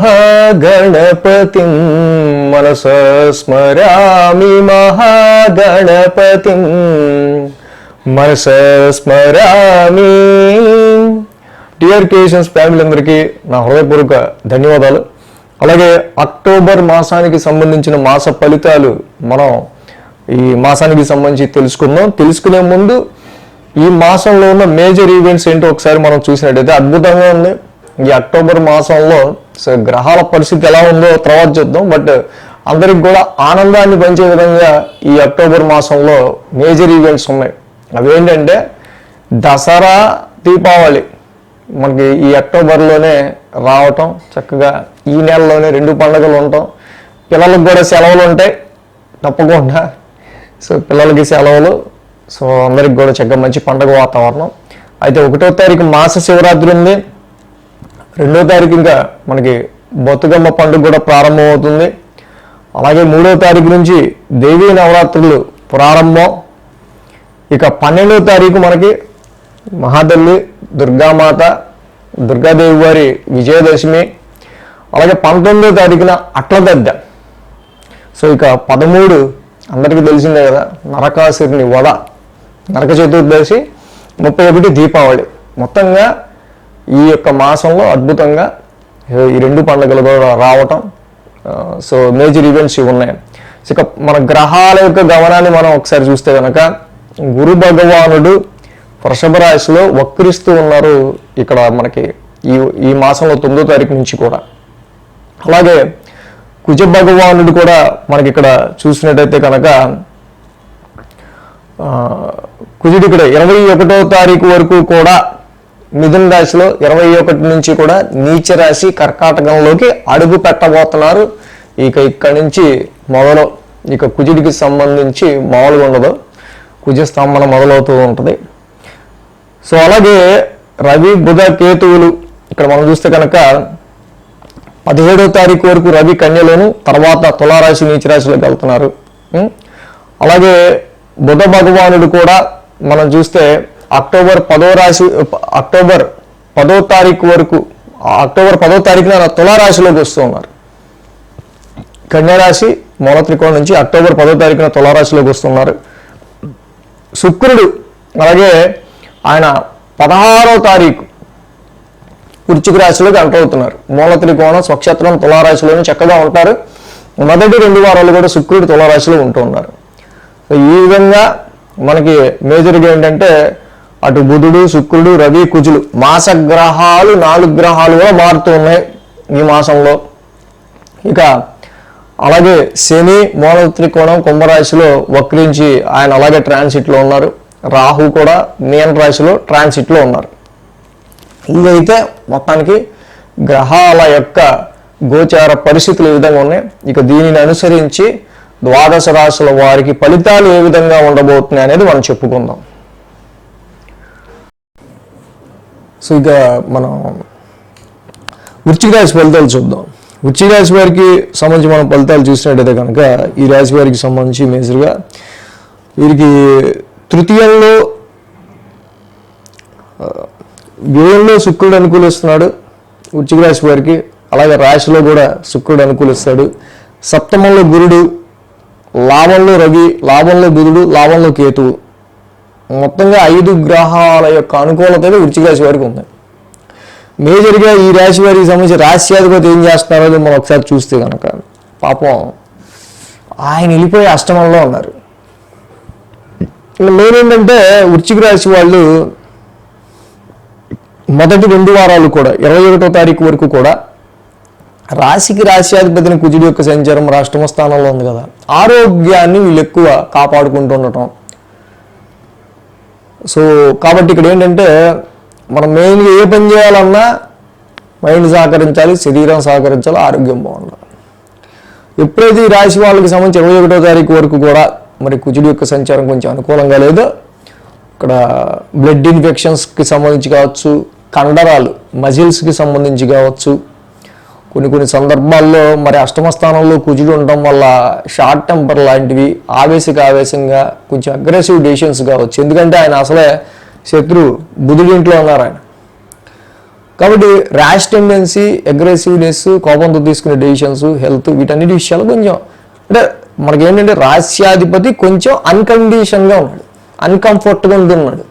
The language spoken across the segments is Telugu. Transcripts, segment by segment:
మహాగణపతి మనస స్మరామి మహాగణపతి మనస స్మరామి. డియర్ క్రియేషన్స్ ఫ్యామిలీ అందరికీ నా హృదయపూర్వక ధన్యవాదాలు. అలాగే అక్టోబర్ మాసానికి సంబంధించిన మాస ఫలితాలు మనం ఈ మాసానికి సంబంధించి తెలుసుకుందాం. తెలుసుకునే ముందు ఈ మాసంలో ఉన్న మేజర్ ఈవెంట్స్ ఏంటో ఒకసారి మనం చూసినట్టయితే అద్భుతంగా ఉంది. ఈ అక్టోబర్ మాసంలో సో గ్రహాల పరిస్థితి ఎలా ఉందో తర్వాత చూద్దాం. బట్ అందరికి కూడా ఆనందాన్ని పంచే విధంగా ఈ అక్టోబర్ మాసంలో మేజర్ ఈవెంట్స్ ఉన్నాయి. అవేంటంటే దసరా దీపావళి మనకి ఈ అక్టోబర్లోనే రావటం చక్కగా ఈ నెలలోనే రెండు పండుగలు ఉండటం. పిల్లలకు కూడా సెలవులు ఉంటాయి తప్పకుండా. సో పిల్లలకి సెలవులు సో అందరికి కూడా చక్కగా మంచి పండుగ వాతావరణం. అయితే ఒకటో తారీఖు మాస శివరాత్రి ఉంది. రెండో తారీఖు ఇంకా మనకి బతుకమ్మ పండుగ కూడా ప్రారంభమవుతుంది. అలాగే మూడో తారీఖు నుంచి దేవీ నవరాత్రులు ప్రారంభం. ఇక పన్నెండో తారీఖు మనకి మహాతల్లి దుర్గామాత దుర్గాదేవి వారి విజయదశమి అలాగే పంతొమ్మిదో తారీఖున అట్లదద్ద సో ఇక పదమూడు అందరికీ తెలిసిందే కదా నరకాసురుని వద నరక చతుర్దశి ముప్పై ఒకటి దీపావళి. మొత్తంగా ఈ యొక్క మాసంలో అద్భుతంగా ఈ రెండు పండుగలు కూడా రావటం సో మేజర్ ఈవెంట్స్ ఇవి ఉన్నాయి. సో ఇక మన గ్రహాల యొక్క గమనాన్ని మనం ఒకసారి చూస్తే కనుక గురు భగవానుడు వృషభ రాశిలో వక్రిస్తూ ఉన్నారు ఇక్కడ మనకి ఈ ఈ మాసంలో తొమ్మిదో తారీఖు నుంచి కూడా. అలాగే కుజ భగవానుడు కూడా మనకి ఇక్కడ చూసినట్టయితే కనుక కుజుడు ఇక్కడ ఇరవై ఒకటో తారీఖు వరకు కూడా మిథున రాశిలో ఇరవై ఒకటి నుంచి కూడా నీచ రాశి కర్కాటకంలోకి అడుగు పెట్టబోతున్నారు. ఇక ఇక్కడి నుంచి మొదలు ఇక కుజుడికి సంబంధించి మామూలుగా ఉండదు. కుజస్తంభన మొదలవుతూ ఉంటుంది. సో అలాగే రవి బుధ కేతువులు ఇక్కడ మనం చూస్తే కనుక పదిహేడో తారీఖు వరకు రవి కన్యలోను తర్వాత తులారాశి నీచరాశిలోకి వెళ్తున్నారు. అలాగే బుధ భగవానుడు కూడా మనం చూస్తే అక్టోబర్ పదో రాశి అక్టోబర్ పదో తారీఖు వరకు అక్టోబర్ పదో తారీఖున తులారాశిలోకి వస్తూ ఉన్నారు. కన్యారాశి మూల త్రికోణం నుంచి అక్టోబర్ పదో తారీఖున తులారాశిలోకి వస్తున్నారు. శుక్రుడు అలాగే ఆయన పదహారో తారీఖు వృచ్చిక రాశిలోకి ఎంటర్ అవుతున్నారు. మూల త్రికోణం స్వక్షేత్రం తులారాశిలోనే చక్కగా ఉంటారు. మొదటి రెండు వారాలు కూడా శుక్రుడు తులారాశిలో ఉంటూ ఉన్నారు. సో ఈ విధంగా మనకి మేజర్గా ఏంటంటే అటు బుధుడు శుక్రుడు రవి కుజులు మాస గ్రహాలు నాలుగు గ్రహాలు కూడా మారుతూ ఉన్నాయి ఈ మాసంలో. ఇక అలాగే శని మూల త్రికోణం కుంభరాశిలో వక్రించి ఆయన అలాగే ట్రాన్సిట్లో ఉన్నారు. రాహు కూడా మీన రాశిలో ట్రాన్సిట్లో ఉన్నారు. ఇదైతే మొత్తానికి గ్రహాల యొక్క గోచార పరిస్థితులు ఏ విధంగా ఉన్నాయి? ఇక దీనిని అనుసరించి ద్వాదశ రాశుల వారికి ఫలితాలు ఏ విధంగా ఉండబోతున్నాయి అనేది మనం చెప్పుకుందాం. సో ఇక మనం వృచ్చిక రాశి ఫలితాలు చూద్దాం. వృచ్చిక రాశి వారికి సంబంధించి మనం ఫలితాలు చూసినట్టయితే కనుక ఈ రాశి వారికి సంబంధించి మేజర్గా వీరికి తృతీయంలో వ్యయంలో శుక్రుడు అనుకూలిస్తున్నాడు. వృచ్చిక రాశి వారికి అలాగే రాశిలో కూడా శుక్రుడు అనుకూలిస్తాడు. సప్తమంలో గురుడు లాభంలో రవి లాభంలో బుధుడు లాభంలో కేతువు. మొత్తంగా ఐదు గ్రహాల యొక్క అనుకూలత వృచ్చిక రాశి వారికి ఉంది. మేజర్గా ఈ రాశి వారికి సంబంధించి రాశ్యాధిపతి ఏం చేస్తున్నారో మనం ఒకసారి చూస్తే కనుక పాపం ఆయన వెళ్ళిపోయి అష్టమంలో ఉన్నారు. ఇంకా వృచ్చిక రాశి వాళ్ళు మొదటి రెండు వారాలు కూడా ఇరవై ఒకటో తారీఖు వరకు కూడా రాశికి రాశ్యాధిపతిని కుజుడి యొక్క సంచారం రాష్ట్రమ స్థానంలో ఉంది కదా. ఆరోగ్యాన్ని వీళ్ళు ఎక్కువ కాపాడుకుంటూ ఉండటం సో కాబట్టి ఇక్కడ ఏంటంటే మనం మెయిన్గా ఏ పని చేయాలన్నా మైండ్ సహకరించాలి శరీరం సహకరించాలి ఆరోగ్యం బాగుండాలి. ఎప్పుడైతే ఈ రాశి వాళ్ళకి సంబంధించి ఇరవై ఒకటో తారీఖు వరకు కూడా మరి కుజుడి యొక్క సంచారం కొంచెం అనుకూలంగా లేదో. ఇక్కడ బ్లడ్ ఇన్ఫెక్షన్స్కి సంబంధించి కావచ్చు కండరాలు మజిల్స్కి సంబంధించి కావచ్చు కొన్ని కొన్ని సందర్భాల్లో మరి అష్టమ స్థానంలో కుజుడు ఉండడం వల్ల షార్ట్ టెంపర్ లాంటివి ఆవేశక ఆవేశంగా కొంచెం అగ్రెసివ్ డెసిషన్స్ కావచ్చు ఎందుకంటే ఆయన అసలే శత్రు బుధుడి ఇంట్లో ఉన్నారు ఆయన. కాబట్టి ర్యాష్ టెండెన్సీ అగ్రెసివ్నెస్ కోపంతో తీసుకునే డెసిషన్స్ హెల్త్ వీటన్నిటి విషయాలు కొంచెం అంటే మనకి ఏంటంటే రాస్యాధిపతి కొంచెం అన్కండిషన్గా ఉన్నాడు అన్కంఫర్ట్గా ఉంటున్నాడు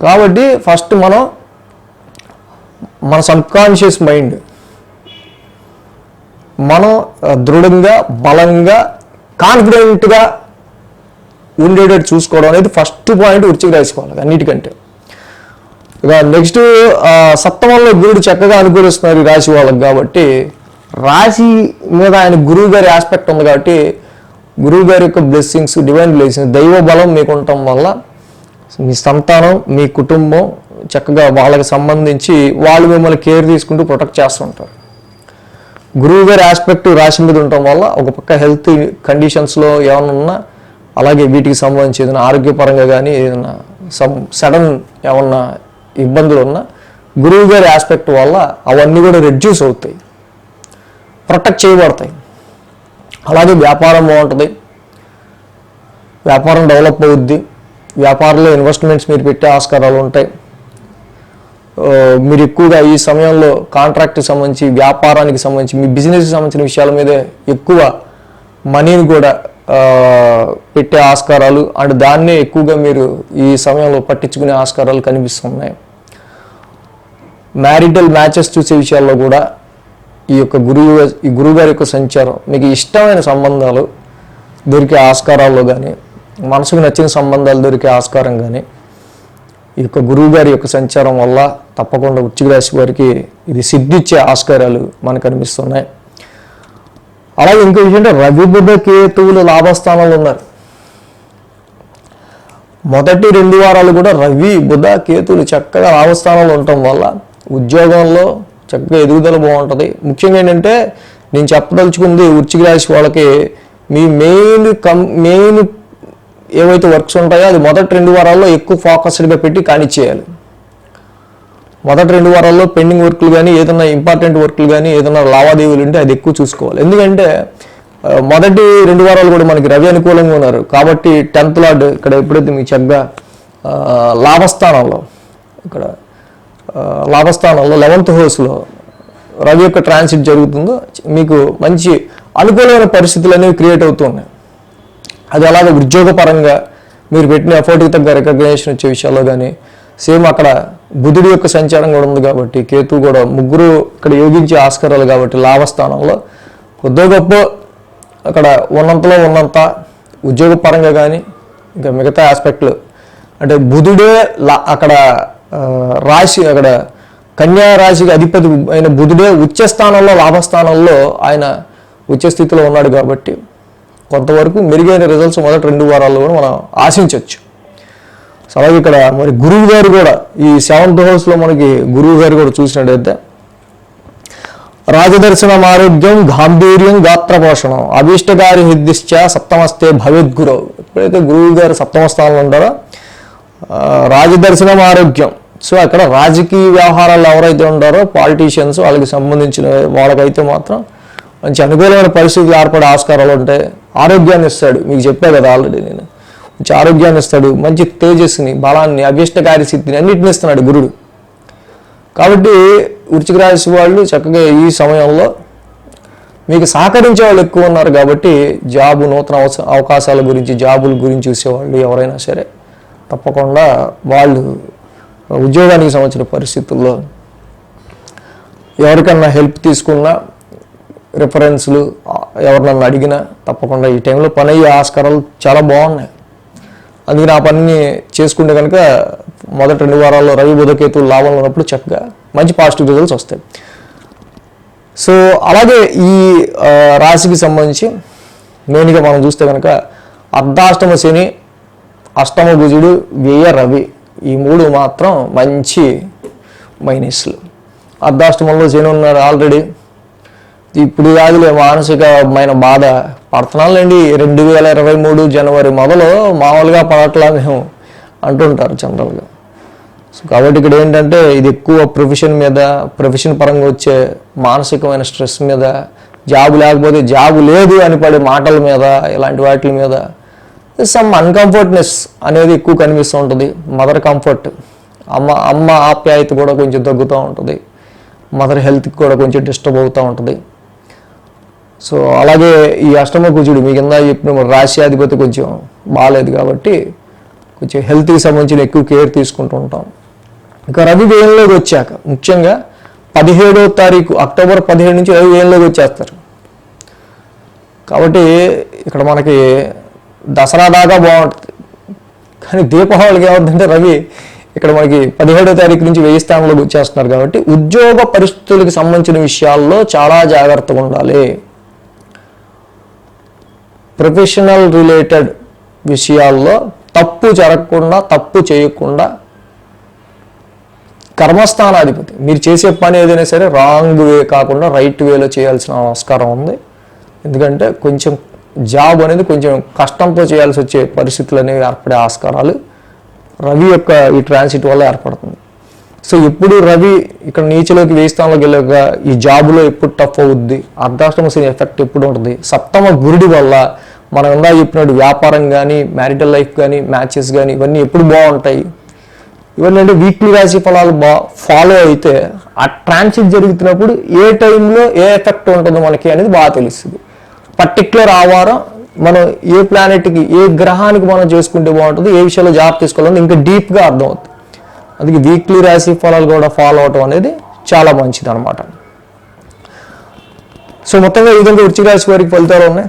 కాబట్టి ఫస్ట్ మనం మన సబ్కాన్షియస్ మైండ్ మనం దృఢంగా బలంగా కాన్ఫిడెంట్గా ఉండేటట్టు చూసుకోవడం అనేది ఫస్ట్ పాయింట్ వృచ్చికి రాసుకోవాలి అన్నిటికంటే. ఇక నెక్స్ట్ సప్తమంలో గురుడు చక్కగా అనుకూలిస్తున్నారు రాశి వాళ్ళకి కాబట్టి రాశి మీద ఆయన గురువు గారి ఆస్పెక్ట్ ఉంది కాబట్టి గురువు గారి యొక్క బ్లెస్సింగ్స్ డివైన్ బ్లెస్సింగ్స్ దైవ బలం మీకు ఉండటం వల్ల మీ సంతానం మీ కుటుంబం చక్కగా వాళ్ళకి సంబంధించి వాళ్ళు మిమ్మల్ని కేర్ తీసుకుంటూ ప్రొటెక్ట్ చేస్తుంటారు. గురువు గారి ఆస్పెక్ట్ రాశి మీద ఉండటం వల్ల ఒక పక్క హెల్త్ కండిషన్స్లో ఏమైనా ఉన్నా అలాగే వీటికి సంబంధించి ఏదైనా ఆరోగ్యపరంగా కానీ ఏదైనా సమ్ సడన్ ఏమన్నా ఇబ్బందులు ఉన్నా గురువు గారి ఆస్పెక్ట్ వల్ల అవన్నీ కూడా రెడ్యూస్ అవుతాయి. ప్రొటెక్ట్ చేయబడతాయి. అలాగే వ్యాపారం బాగుంటుంది. వ్యాపారం డెవలప్ అవుద్ది. వ్యాపారంలో ఇన్వెస్ట్మెంట్స్ మీరు పెట్టే ఆస్కారాలు ఉంటాయి. మీరు ఎక్కువగా ఈ సమయంలో కాంట్రాక్ట్కి సంబంధించి వ్యాపారానికి సంబంధించి మీ బిజినెస్కి సంబంధించిన విషయాల మీదే ఎక్కువ మనీని కూడా పెట్టే ఆస్కారాలు అండ్ దాన్నే ఎక్కువగా మీరు ఈ సమయంలో పట్టించుకునే ఆస్కారాలు కనిపిస్తున్నాయి మ్యారిటల్ మ్యాచెస్ చూసే విషయాల్లో కూడా ఈ యొక్క గురువు ఈ గురువుగారి యొక్క సంచారం మీకు ఇష్టమైన సంబంధాలు దొరికే ఆస్కారాల్లో కానీ మనసుకు నచ్చిన సంబంధాలు దొరికే ఆస్కారం కానీ ఈ యొక్క గురువు గారి యొక్క సంచారం వల్ల తప్పకుండా వృశ్చిక రాశి వారికి ఇది సిద్ధిచ్చే ఆస్కారాలు మనకు కనిపిస్తున్నాయి. అలాగే ఇంకో విషయం అంటే రవి బుధ కేతువులు లాభస్థానంలో ఉన్నారు. మొదటి రెండు వారాలు కూడా రవి బుధ కేతువులు చక్కగా లాభస్థానంలో ఉండటం వల్ల ఉద్యోగంలో చక్కగా ఎదుగుదల బాగుంటుంది. ముఖ్యంగా ఏంటంటే నేను చెప్పదలుచుకుంది వృశ్చిక రాశి వాళ్ళకి మీ మెయిన్ కం మెయిన్ ఏవైతే వర్క్స్ ఉంటాయో అది మొదటి రెండు వారాల్లో ఎక్కువ ఫోకస్డ్గా పెట్టి కానిచ్చేయాలి మొదటి రెండు వారాల్లో పెండింగ్ వర్క్లు కానీ ఏదైనా ఇంపార్టెంట్ వర్క్లు కానీ ఏదైనా లావాదేవీలు ఉంటే అది ఎక్కువ చూసుకోవాలి. ఎందుకంటే మొదటి రెండు వారాలు కూడా మనకి రవి అనుకూలంగా ఉన్నారు. కాబట్టి టెన్త్ లార్డ్ ఇక్కడ ఎప్పుడైతే మీ చక్కగా లాభస్థానంలో ఇక్కడ లాభస్థానంలో లెవెంత్ హౌస్లో రవి యొక్క ట్రాన్సిట్ జరుగుతుందో మీకు మంచి అనుకూలమైన పరిస్థితులు అనేవి క్రియేట్ అవుతున్నాయి అది అలాగే ఉద్యోగపరంగా మీరు పెట్టిన ఎఫర్ట్కి తగ్గ రికగ్నేషన్ వచ్చే విషయాల్లో కానీ సేమ్ అక్కడ బుధుడి యొక్క సంచారం కూడా ఉంది కాబట్టి కేతు కూడా ముగ్గురు ఇక్కడ యోగించే ఆస్కారాలు కాబట్టి లాభస్థానంలో. కొద్దో గొప్ప అక్కడ ఉన్నంతలో ఉన్నంత ఉద్యోగపరంగా కానీ ఇంకా మిగతా ఆస్పెక్ట్లు అంటే బుధుడే లా- అక్కడ రాశి అక్కడ కన్యా రాశికి అధిపతి అయిన బుధుడే ఉచ్చ స్థానంలో లాభస్థానంలో ఆయన ఉచ్చ స్థితిలో ఉన్నాడు కాబట్టి కొంతవరకు మెరుగైన రిజల్ట్స్ మొదటి రెండు వారాల్లో కూడా మనం ఆశించవచ్చు. సో అలాగే ఇక్కడ మరి గురువు గారు కూడా ఈ సెవెంత్ హౌస్లో మనకి గురువు గారు కూడా చూసినట్టయితే రాజదర్శనం ఆరోగ్యం గాంభీర్యం గాత్ర పోషణం అభీష్టగారి హిద్దిశ్చ సప్తమస్తే భవిద్గురు ఎప్పుడైతే గురువు గారు సప్తమ స్థానంలో ఉంటారో రాజదర్శనం ఆరోగ్యం. సో అక్కడ రాజకీయ వ్యవహారాలు ఎవరైతే ఉంటారో పాలిటీషియన్స్ వాళ్ళకి సంబంధించిన వాళ్ళకైతే మాత్రం మంచి అనుకూలమైన పరిస్థితులు ఏర్పడే ఆస్కారాలు ఉంటాయి ఆరోగ్యాన్ని ఇస్తాడు. మీకు చెప్పా కదా ఆల్రెడీ నేను. మంచి ఆరోగ్యాన్ని ఇస్తాడు. మంచి తేజస్సుని బలాన్ని అభిష్టకారి సిద్ధిని అన్నిటిని ఇస్తున్నాడు గురుడు. కాబట్టి వృచ్చిక రాశి వాళ్ళు చక్కగా ఈ సమయంలో మీకు సహకరించే వాళ్ళు ఎక్కువ ఉన్నారు కాబట్టి జాబు నూతన అవస- అవకాశాల గురించి జాబుల గురించి చూసేవాళ్ళు ఎవరైనా సరే తప్పకుండా వాళ్ళు ఉద్యోగానికి సంబంధించిన పరిస్థితుల్లో ఎవరికన్నా హెల్ప్ తీసుకున్నా రిఫరెన్స్లు ఎవరినన్నా అడిగినా తప్పకుండా ఈ టైంలో పని అయ్యే ఆస్కారాలు చాలా బాగున్నాయి. అందుకని ఆ పనిని చేసుకుంటే కనుక మొదటి రెండు వారాల్లో రవి బుధకేతువులు లాభంలో ఉన్నప్పుడు చక్కగా మంచి పాజిటివ్ రిజల్ట్స్ వస్తాయి. సో అలాగే ఈ రాశికి సంబంధించి మెయిన్గా మనం చూస్తే కనుక అర్ధాష్టమ శని అష్టమ గుజుడు వ్యయ రవి ఈ మూడు మాత్రం మంచి మైనస్లు అర్ధాష్టమంలో శని ఉన్నారు ఆల్రెడీ ఇప్పుడు కాదులే మానసికమైన బాధ. పడుతున్నానులేండి రెండు వేల ఇరవై మూడు జనవరి మొదలు మామూలుగా పడట్లా మేము అంటుంటారు జనరల్గా. సో కాబట్టి ఇక్కడ ఏంటంటే ఇది ఎక్కువ ప్రొఫెషన్ మీద ప్రొఫెషన్ పరంగా వచ్చే మానసికమైన స్ట్రెస్ మీద జాబ్ లేకపోతే జాబ్ లేదు అని పడే మాటల మీద ఇలాంటి వాటి మీద సమ్ అన్కంఫర్ట్నెస్ అనేది ఎక్కువ కనిపిస్తూ ఉంటుంది. మదర్ కంఫర్ట్ అమ్మ అమ్మ ఆప్యాయత కూడా కొంచెం తగ్గుతూ ఉంటుంది. మదర్ హెల్త్కి కూడా కొంచెం డిస్టర్బ్ అవుతూ ఉంటుంది. సో అలాగే ఈ అష్టమ కుజుడు మీ కింద చెప్పిన రాశ్యాధిపతి కొంచెం బాగాలేదు కాబట్టి కొంచెం హెల్త్కి సంబంధించిన ఎక్కువ కేర్ తీసుకుంటూ ఉంటాం. ఇంకా రవి వేయంలోకి వచ్చాక ముఖ్యంగా పదిహేడో తారీఖు అక్టోబర్ పదిహేడు నుంచి రవి వేయంలోకి వచ్చేస్తారు. కాబట్టి ఇక్కడ మనకి దసరా దాకా బాగుంటుంది. కానీ దీపావళికి ఏమవుతుందంటే రవి ఇక్కడ మనకి పదిహేడో తారీఖు నుంచి వెయ్యి స్థానంలోకి వచ్చేస్తున్నారు కాబట్టి ఉద్యోగ పరిస్థితులకు సంబంధించిన విషయాల్లో చాలా జాగ్రత్తగా ఉండాలి. ప్రొఫెషనల్ రిలేటెడ్ విషయాల్లో తప్పు జరగకుండా తప్పు చేయకుండా కర్మస్థానాధిపతి. మీరు చేసే పని ఏదైనా సరే రాంగ్ వే కాకుండా రైట్ వేలో చేయాల్సిన ఆస్కారం ఉంది. ఎందుకంటే కొంచెం జాబ్ అనేది కొంచెం కష్టంతో చేయాల్సి వచ్చే పరిస్థితులు అనేవి ఏర్పడే ఆస్కారాలు రవి యొక్క ఈ ట్రాన్సిట్ వల్ల ఏర్పడుతుంది. సో ఎప్పుడు రవి ఇక్కడ నీచలోకి వేయి స్థానంలోకి వెళ్ళాక ఈ జాబ్లో ఎప్పుడు టఫ్ అవుద్ది అర్ధాష్టమ శని ఎఫెక్ట్ ఎప్పుడు ఉంటుంది సప్తమ గురుడి వల్ల మనం ఇందా చెప్పినట్టు వ్యాపారం కానీ మ్యారిటల్ లైఫ్ కానీ మ్యాచెస్ కానీ ఇవన్నీ ఎప్పుడు బాగుంటాయి? ఇవన్నీ అంటే వీక్లీ రాశి ఫలాలు బా ఫాలో అయితే ఆ ట్రాన్సిట్ జరుగుతున్నప్పుడు ఏ టైంలో ఏ ఎఫెక్ట్ ఉంటుందో మనకి అనేది బాగా తెలుస్తుంది. పర్టికులర్ ఆ వారం మనం ఏ ప్లానెట్కి ఏ గ్రహానికి మనం చేసుకుంటే బాగుంటుంది ఏ విషయంలో జాబ్ తీసుకోవాలని ఇంకా డీప్గా అర్థమవుతుంది. అందుకే వీక్లీ రాశి ఫలాలు కూడా ఫాలో అవటం అనేది చాలా మంచిది అనమాట సో మొత్తంగా ఈ విధంగా వృచ్చిక రాశి వారికి ఫలితాలు ఉన్నాయి?